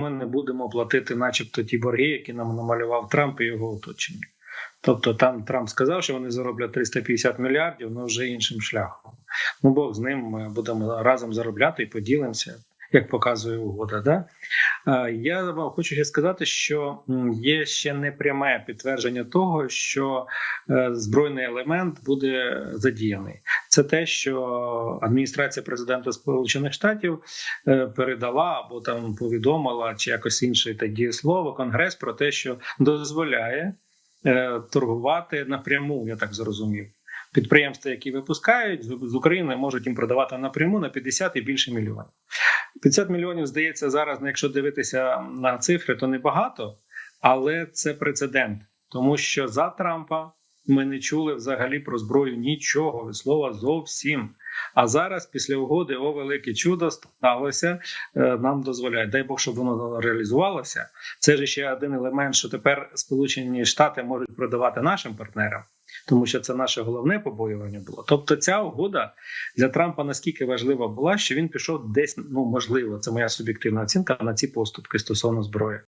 ми не будемо платити, начебто, ті борги, які нам намалював Трамп і його оточення. Тобто там Трамп сказав, що вони зароблять 350 мільярдів, але вже іншим шляхом. Ну Бог з ним ми будемо разом заробляти і поділимося, як показує угода. Да? Я хочу ще сказати, що є ще непряме підтвердження того, що е, збройний елемент буде задіяний. Це те, що адміністрація президента Сполучених Штатів е, передала або там повідомила, чи якось інше та дієслово Конгрес про те, що дозволяє е, торгувати напряму, я так зрозумів. Підприємства, які випускають з України, можуть їм продавати напряму на 50 і більше мільйонів. 50 мільйонів здається зараз. ну, Якщо дивитися на цифри, то небагато, але це прецедент, тому що за Трампа ми не чули взагалі про зброю нічого слова зовсім. А зараз, після угоди, о велике чудо сталося. е, Нам дозволяють. Дай Бог, щоб воно реалізувалося. Це ж ще один елемент, що тепер Сполучені Штати можуть продавати нашим партнерам, тому що це наше головне побоювання було. Тобто, ця угода для Трампа наскільки важлива була, що він пішов десь, ну можливо, це моя суб'єктивна оцінка на ці поступки стосовно зброї.